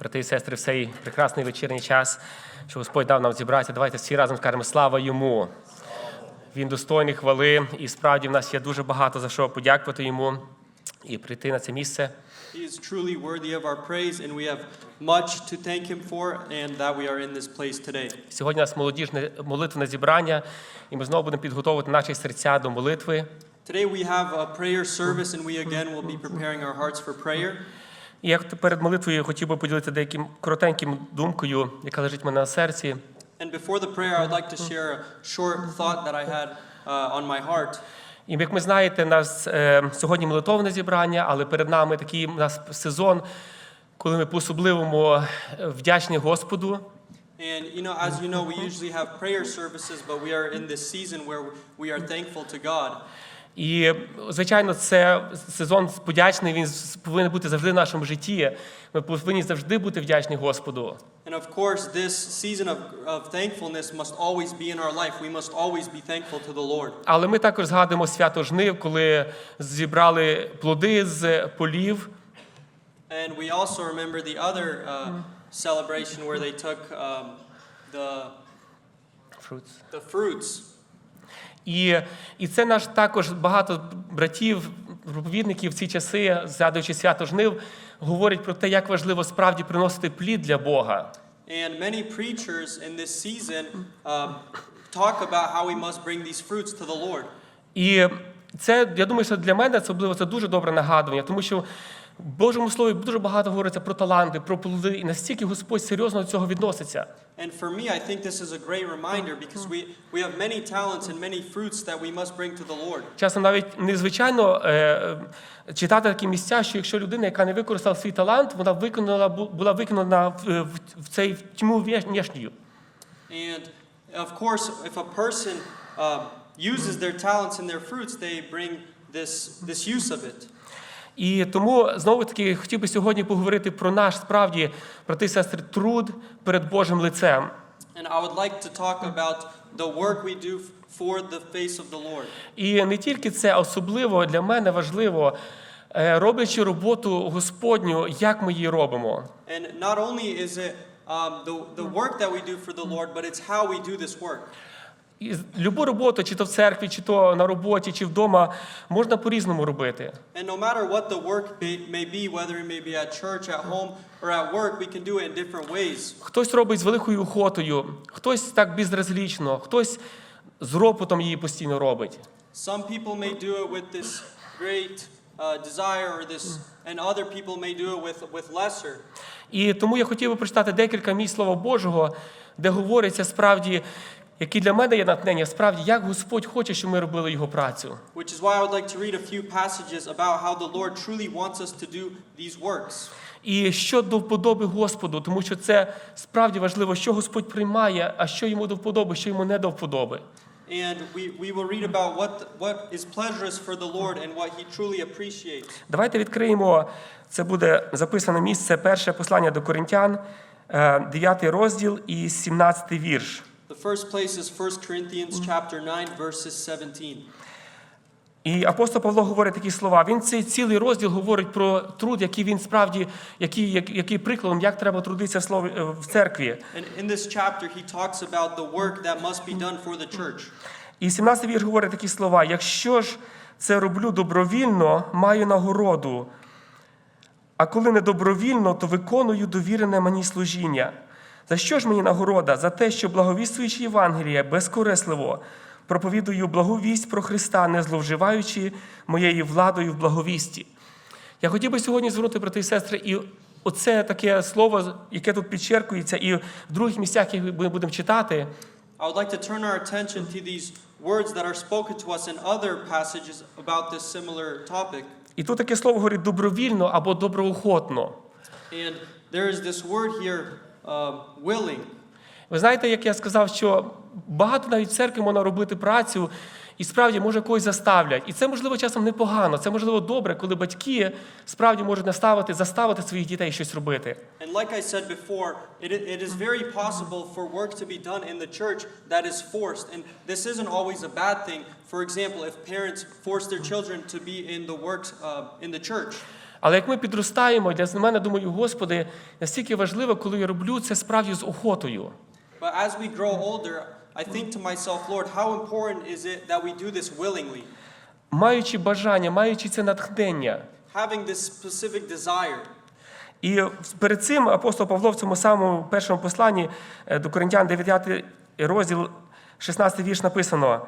брати і сестри, в цей прекрасний вечірній час, що Господь дав нам зібратися. Давайте всі разом скажемо слава йому. Він достойний хвали, і справді в нас є дуже багато за що подякувати йому і прийти на це місце. He is truly worthy of our praise, and we have much to thank him for, and that we are in this place today. Сьогодні у нас молодіжне молитвне зібрання, і ми знову будемо підготовувати наші серця до молитви. Today we have a prayer service, and we again will be preparing our hearts for prayer. І я перед молитвою хотів би поділитися деяким коротеньким думкою, яка лежить в мене на серці. And before the prayer, I would like to share a short thought that I had uh, on my heart. І як ми знаєте, у нас е, сьогодні молитовне зібрання, але перед нами такий у нас сезон, коли ми по-особливому е, вдячні Господу. And you know, as you know, we usually have prayer services, but we are in this season where we are thankful to God. І, звичайно, це сезон подячний, він повинен бути завжди в нашому житті. Ми повинні завжди бути вдячні Господу. And of course, this season of, of thankfulness must always be in our life. We must always be thankful to the Lord. Але ми також згадуємо свято жнив, коли зібрали плоди з полів. And we also remember the other uh, celebration where they took um, the, fruits. the fruits. І, і це наш також багато братів, проповідників в ці часи, згадуючи свято жнив, говорять про те, як важливо справді приносити плід для Бога. And many preachers in this season um, talk about how we must bring these fruits to the Lord. І це, я думаю, що для мене особливо це дуже добре нагадування, тому що в Божому Слові дуже багато говориться про таланти, про плоди, і настільки Господь серйозно до цього відноситься. And for me, I think this is a great reminder because we, we have many talents and many fruits that we must bring to the Lord. Часом навіть незвичайно е, читати такі місця, що якщо людина, яка не використала свій талант, вона виконала, була виконана в, цей тьму внешню. And of course, if a person um, uses their talents and their fruits, they bring this, this use of it. І тому знову таки хотів би сьогодні поговорити про наш справді, брати і сестри, труд перед Божим лицем. And I would like to talk about the work we do for the face of the Lord. І не тільки це, особливо для мене важливо, е, роблячи роботу Господню, як ми її робимо. And not only is it um, the, the work that we do for the Lord, but it's how we do this work. І любу роботу, чи то в церкві, чи то на роботі, чи вдома, можна по-різному робити. And no matter what the work may, be, whether it may be at church, at home, or at work, we can do it in different ways. Хтось робить з великою охотою, хтось так безразлічно, хтось з ропотом її постійно робить. Some people may do it with this great uh, desire, or this, and other people may do it with, with lesser. І тому я хотів би прочитати декілька місць Слова Божого, де говориться справді, які для мене є натхнення, справді, як Господь хоче, щоб ми робили його працю. Which is why I would like to read a few passages about how the Lord truly wants us to do these works. І що до вподоби Господу, тому що це справді важливо, що Господь приймає, а що йому до вподоби, що йому не до вподоби. And we, we will read about what, what is pleasurous for the Lord and what He truly appreciates. Давайте відкриємо. Це буде записане місце, перше послання до Коринтян, 9 розділ і 17 вірш. The first place is 1 Corinthians chapter 9, verses 17. І апостол Павло говорить такі слова. Він цей цілий розділ говорить про труд, який він справді, який, який прикладом, як треба трудитися в церкві. And in this chapter, he talks about the work that must be done for the church. І 17 вірш говорить такі слова: якщо ж це роблю добровільно, маю нагороду. А коли не добровільно, то виконую довірене мені служіння. За що ж мені нагорода? За те, що благовіствуючи Євангеліє безкорисливо, проповідую благу вість про Христа, не зловживаючи моєю владою в благовісті. Я хотів би сьогодні звернути, брати і сестри, і оце таке слово, яке тут підчеркується, і в других місцях, які ми будемо читати, I would like to turn our attention to these words that are spoken to us in other passages about this similar topic. І тут таке слово говорить добровільно або доброохотно. And there is this word here, willing. Ви знаєте, як я сказав, що багато навіть в церкві можна робити працю, і справді може когось заставлять. І це можливо часом непогано. Це можливо добре, коли батьки справді можуть наставити, заставити своїх дітей щось робити. And like I said before, it, it is very possible for work to be done in the church that is forced. And this isn't always a bad thing. For example, if parents force their children to be in the works uh, in the church. Але як ми підростаємо, для мене думаю, Господи, настільки важливо, коли я роблю це справді з охотою. But as we grow older, I think to myself, Lord, how important is it that we do this willingly? Маючи бажання, маючи це натхнення. Having this specific desire. І перед цим апостол Павло в цьому самому першому посланні е, до Коринтян 9 розділ, 16 вірш написано.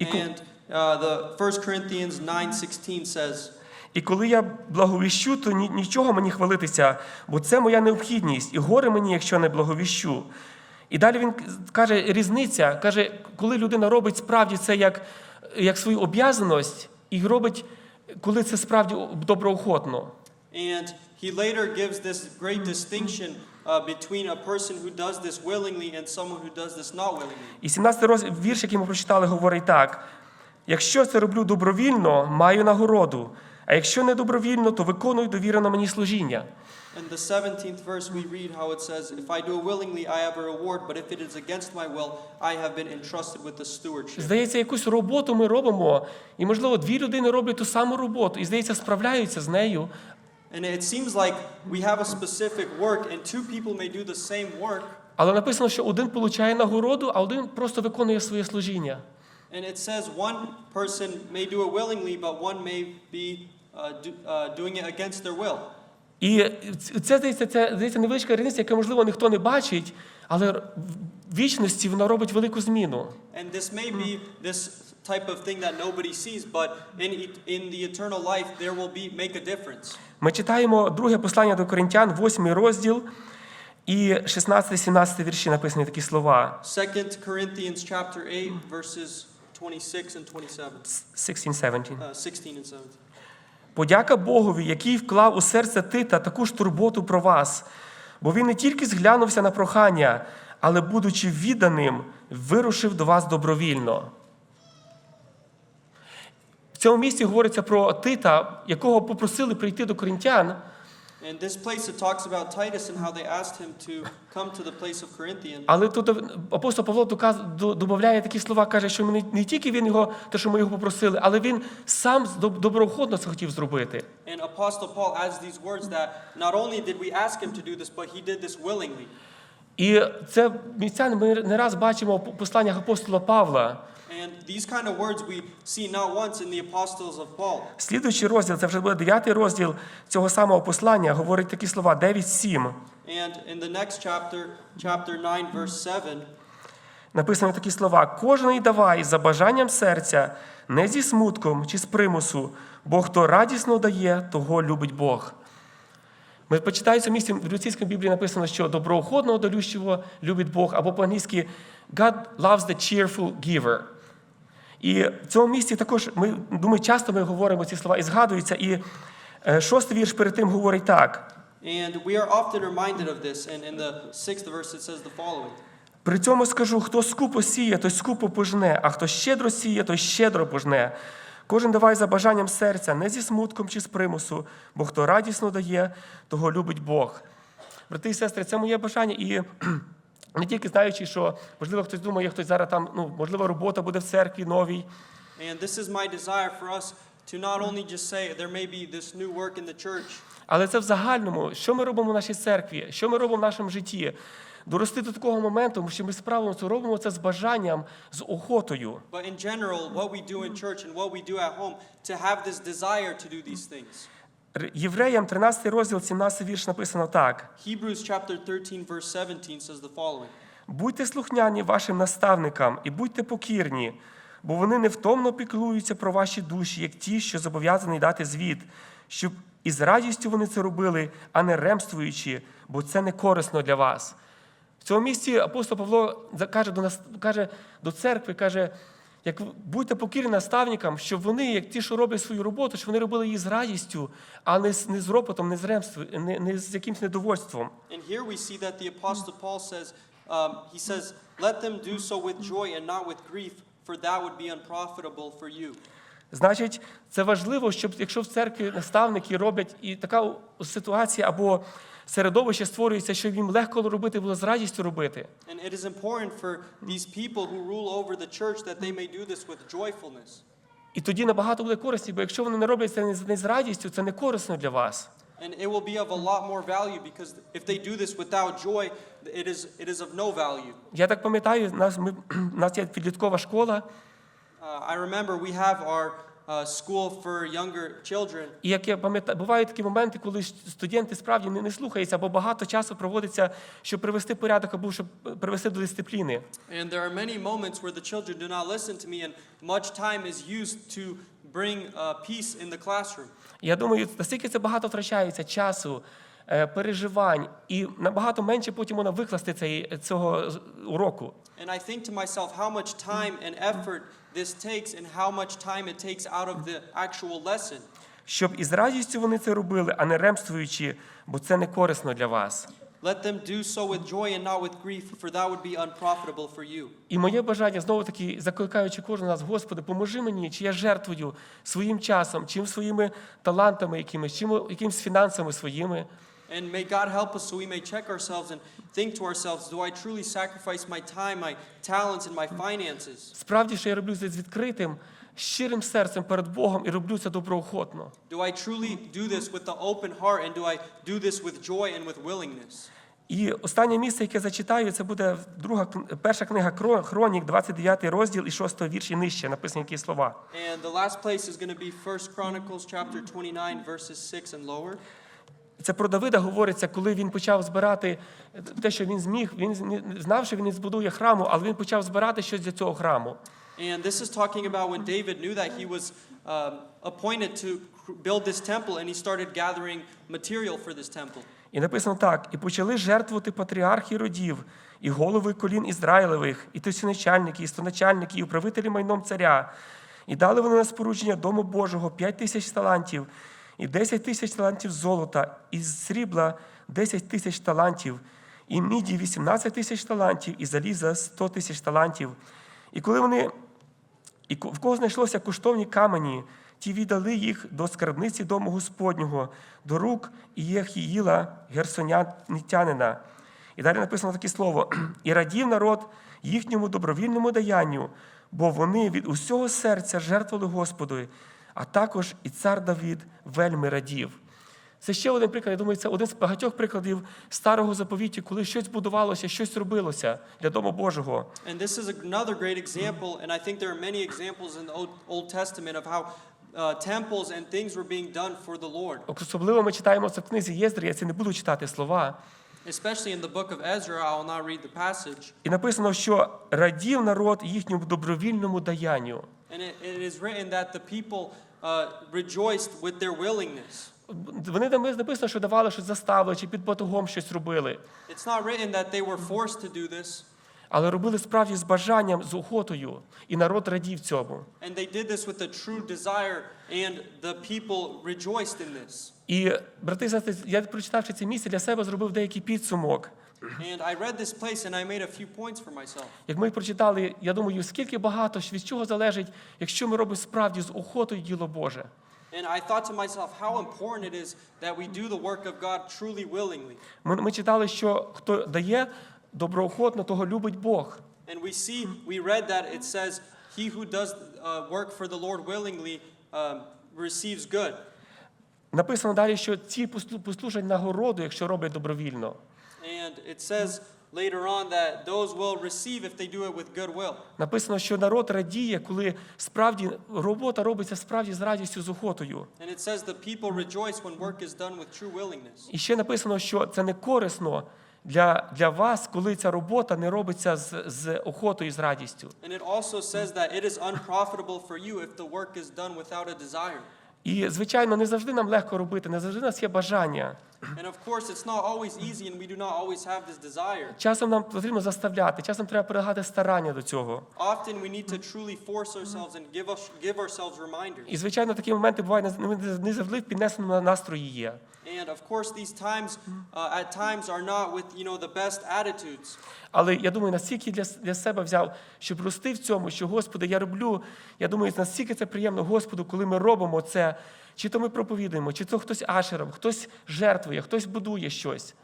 And uh, the 1 Corinthians 9:16 says, і коли я благовіщу, то нічого мені хвалитися, бо це моя необхідність, і горе мені, якщо не благовіщу. І далі він каже, різниця, каже, коли людина робить справді це як, як свою об'язаність, і робить, коли це справді доброохотно. and he later gives this great distinction uh, between a person who does this willingly and someone who does this not willingly. І 17 роз... вірш, який ми прочитали, говорить так: якщо це роблю добровільно, маю нагороду, а якщо не добровільно, то виконую довірено мені служіння. In the 17th verse, we read how it says, If I do it willingly, I have a reward, but if it is against my will, I have been entrusted with the stewardship. Здається, якусь роботу ми робимо, і, можливо, дві людини роблять ту саму роботу, і здається, справляються з нею. And it seems like we have a specific work, and two people may do the same work, Але написано, що один получає нагороду, а один просто виконує своє служіння. and it says one person may do it willingly, but one may be uh, uh, doing it against their will. І це здається, це здається невеличка різниця, яку, можливо, ніхто не бачить, але в вічності вона робить велику зміну. And this may be this type of thing that nobody sees, but in, in the eternal life, there will be make a difference. Ми читаємо друге послання до Коринтян, 8 розділ, і 16-17 вірші написані такі слова. 2 Corinthians chapter 8, verses 26 and 27. 16-17. Uh, 16 and 17. Подяка Богові, який вклав у серце Тита таку ж турботу про вас, бо він не тільки зглянувся на прохання, але, будучи відданим, вирушив до вас добровільно. В цьому місці говориться про Тита, якого попросили прийти до коринтян, In this place, it talks about Titus and how they asked him to come to the place of Corinthian. але тут апостол Павло до- додає такі слова, каже, що не, не тільки він його, те, що ми його попросили, але він сам доб- доброохотно це хотів зробити. And Apostle Paul adds these words that not only did we ask him to do this, but he did this willingly. І це місця ми не раз бачимо в посланнях апостола Павла. And these kind of words we see not once in the epistles of Paul. Слідуючий розділ, це вже буде дев'ятий розділ цього самого послання, говорить такі слова 9-7. And in the next chapter, chapter 9, verse 7, Написано такі слова: кожний давай за бажанням серця, не зі смутком чи з примусу, бо хто радісно дає, того любить Бог. Ми почитаємо в місці в російській Біблії написано, що доброохотного долющого любить Бог, або по-англійськи God loves the cheerful giver. І в цьому місці також ми думаю, часто ми говоримо ці слова і згадуються. І е, шостий вірш перед тим говорить так. and we are often reminded of this. And in the sixth verse, it says the following При цьому скажу, хто скупо сіє, той скупо пожне, а хто щедро сіє, той щедро пожне. Кожен давай за бажанням серця, не зі смутком чи з примусу, бо хто радісно дає, того любить Бог. Брати і сестри, це моє бажання, і не тільки знаючи, що можливо хтось думає, хтось зараз там, ну можливо, робота буде в церкві новій. And this is my desire for us to not only just say there may be this new work in the church, Але це в загальному, що ми робимо в нашій церкві, що ми робимо в нашому житті. Дорости до такого моменту, що ми справимо це робимо це з бажанням, з охотою. but in general, what we do in church and what we do at home, to have this desire to do these things. Євреям 13 розділ, 17 вірш написано так: Hebrews chapter 13, verse 17 says the following будьте слухняні вашим наставникам і будьте покірні, бо вони невтомно піклуються про ваші душі, як ті, що зобов'язані дати звіт, щоб із радістю вони це робили, а не ремствуючи, бо це не корисно для вас. Цьому місці апостол Павло каже до нас, каже до церкви, каже, як будьте покірні наставникам, щоб вони, як ті, що роблять свою роботу, щоб вони робили її з радістю, а не з, не з ропотом, не з ремством, не, не з якимось недовольством. And here we see that the Apostle Paul says, um, he says, let them do so with joy and not with grief, for that would be unprofitable for you. Значить, це важливо, щоб якщо в церкві наставники роблять і така ситуація або середовище створюється, щоб їм легко робити, було з радістю робити. And it is important for these people who rule over the church that they may do this with joyfulness. І тоді набагато буде користі, бо якщо вони не роблять це не з- радістю, це не корисно для вас. And it will be of a lot more value because if they do this without joy, it is, it is of no value. Я так пам'ятаю, нас, ми, нас є підліткова школа, Uh, I remember we have our uh, school for younger children, і як я пам'ятаю, бувають такі моменти, коли студенти справді не, не слухаються, бо багато часу проводиться, щоб привести порядок або щоб привести до дисципліни. and there are many moments where the children do not listen to me, and much time is used to bring uh, peace in the classroom. Я думаю, наскільки це багато втрачається часу, е, переживань, і набагато менше потім можна викласти цей, цього уроку. And I think to myself how much time and effort this takes, and how much time it takes out of the actual lesson. Щоб із радістю вони це робили, а не ремствуючи, бо це не корисно для вас. Let them do so with joy and not with grief, for that would be unprofitable for you. І моє бажання знову таки, закликаючи кожного нас, Господи, поможи мені, чи я жертвую своїм часом, чим своїми талантами якимись, чим якимись фінансами своїми. And may God help us so we may check ourselves and think to ourselves, do I truly sacrifice my time, my talents, and my finances? Справді, що я роблю це з відкритим, щирим серцем перед Богом і роблю це доброохотно. Do I truly do this with the open heart, and do I do this with joy and with willingness? І останнє місце, яке зачитаю, це буде друга перша книга Хронік, 29 розділ і 6 вірш і нижче написані які слова. And the last place is going to be 1 Chronicles chapter 29, verses 6 and lower. Це про Давида говориться, коли він почав збирати те, що він зміг. Він знав, що він не збудує храму, але він почав збирати щось для цього храму. And this is talking about when David knew that he was um, appointed to build this temple, and he started gathering material for this temple. І написано так: і почали жертвувати патріархи родів, і голови колін Ізраїлевих, і тисячоначальники, і стоначальники, і управителі майном царя. І дали вони на спорудження дому Божого п'ять тисяч талантів, і десять тисяч талантів золота, і срібла десять тисяч талантів, і міді вісімнадцять тисяч талантів, і заліза сто тисяч талантів. І коли вони і в кого знайшлося коштовні камені, ті віддали їх до скарбниці дому Господнього, до рук Ієхіїла, герсонянитянина. І далі написано таке слово: і радів народ їхньому добровільному даянню, бо вони від усього серця жертвували Господу, а також і цар Давид вельми радів. Це ще один приклад. Я думаю, це один з багатьох прикладів старого заповіті, коли щось будувалося, щось робилося для дому Божого. And this is another great example, and I think there are many examples in the Old, Old Testament of how uh, temples and things were being done for the Lord. Особливо ми читаємо це в книзі Єздри, я це не буду читати слова. Especially in the book of Ezra, I will not read the passage. І написано, що радів народ їхньому добровільному даянню. And it, it is written that the people rejoiced with their willingness. Вони там написано, що давали щось заставили чи під батогом щось робили, It's not written that they were forced to do this, але робили справді з бажанням, з охотою, і народ радів цьому. and they did this with a true desire, and the people rejoiced in this. І брати я прочитавши це місце для себе, зробив деякий підсумок. And I read this place, and I made a few points for myself. Як ми прочитали, я думаю, скільки багато від чого залежить, якщо ми робимо справді з охотою діло Боже. And I thought to myself how important it is that we do the work of God truly willingly. Ми, ми читали, що хто дає доброохотно, того любить Бог. And we see, we read that it says, He who does uh, work for the Lord willingly um, receives good. Написано далі, що ці послужать нагороду, якщо роблять добровільно. And it says later on that those will receive if they do it with good will. Написано, що народ радіє, коли справді робота робиться справді з радістю, з охотою. And it says the people rejoice when work is done with true willingness. І ще написано, що це не корисно для, для вас, коли ця робота не робиться з, з охотою, з радістю. And it also says that it is unprofitable for you if the work is done without a desire. І, звичайно, не завжди нам легко робити, не завжди у нас є бажання. And of course, it's not always easy, and we do not always have this desire. Часом нам потрібно заставляти, часом треба прилагати старання до цього. Often we need to truly force ourselves and give, us, give ourselves reminders. І, звичайно, такі моменти бувають не завжди в піднесеному настрої є. And of course, these times, uh, at times, are not with you know the best attitudes. Але я думаю, настільки для, для себе взяв, щоб рости в цьому, що Господи, я роблю. Я думаю, настільки це приємно Господу, коли ми робимо це. Чи то ми проповідуємо, чи то хтось ашером, хтось жертвує, хтось будує щось.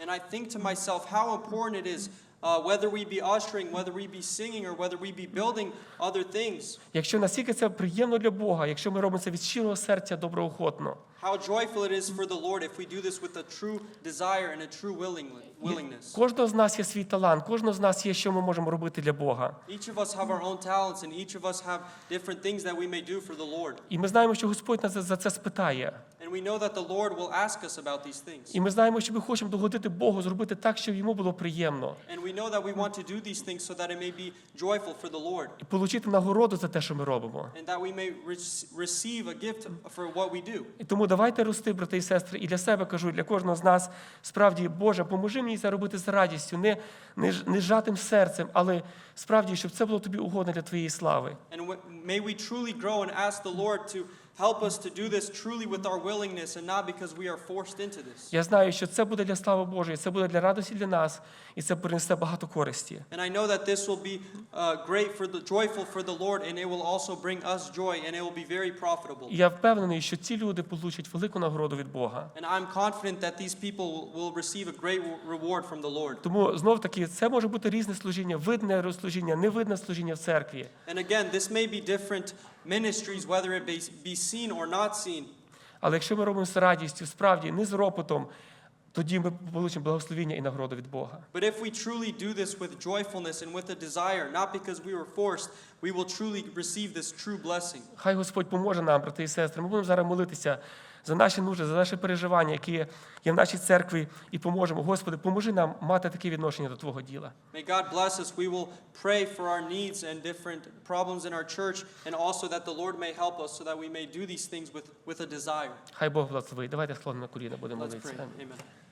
And I think to myself how important it is uh, whether we be ushering, whether we be singing, or whether we be building other things. Якщо настільки це приємно для Бога, якщо ми робимо це від щирого серця доброохотно, How joyful it is for the Lord if we do this with a true desire and a true willingness. кожного з нас є свій талант, кожного з нас є, що ми можемо робити для Бога. Each of us have our own talents, and each of us have different things that we may do for the Lord. І ми знаємо, що Господь нас за це спитає. And we know that the Lord will ask us about these things. І ми знаємо, що ми хочемо догодити Богу, зробити так, щоб йому було приємно, And we know that we want to do these things so that it may be joyful for the Lord, і отримати нагороду за те, що ми робимо. and that we may receive a gift for what we do. І тому давайте рости, брати і сестри, і для себе кажу, і для кожного з нас справді, Боже, поможи мені це робити з радістю, не, не, не зжатим серцем, але справді, щоб це було тобі угодно для твоєї слави. And may we truly grow and ask the Lord to help us to do this truly with our willingness and not because we are forced into this. Я знаю, що це буде для слави Божої, це буде для радості для нас, і це принесе багато користі. And I know that this will be uh, great for the joyful for the Lord, and it will also bring us joy, and it will be very profitable. І я впевнений, що ці люди получать велику нагороду від Бога. And I'm confident that these people will, receive a great reward from the Lord. Тому знов таки це може бути різне служіння, видне служіння, невидне служіння в церкві. And again, this may be different ministries, whether it be, seen or not seen. Але якщо ми робимо з радістю, справді не з ропотом, тоді ми получимо благословіння і нагороду від Бога. But if we truly do this with joyfulness and with a desire, not because we were forced, we will truly receive this true blessing. Хай Господь поможе нам, брати і сестри. Ми будемо зараз молитися за наші нужди, за наші переживання, які є в нашій церкві, і поможемо. Господи, поможи нам мати таке відношення до Твого діла. May God bless us. We will pray for our needs and different problems in our church, and also that the Lord may help us so that we may do these things with, with a desire. Хай Бог благословить. Давайте склонимо на коліна, будемо молитися. Amen.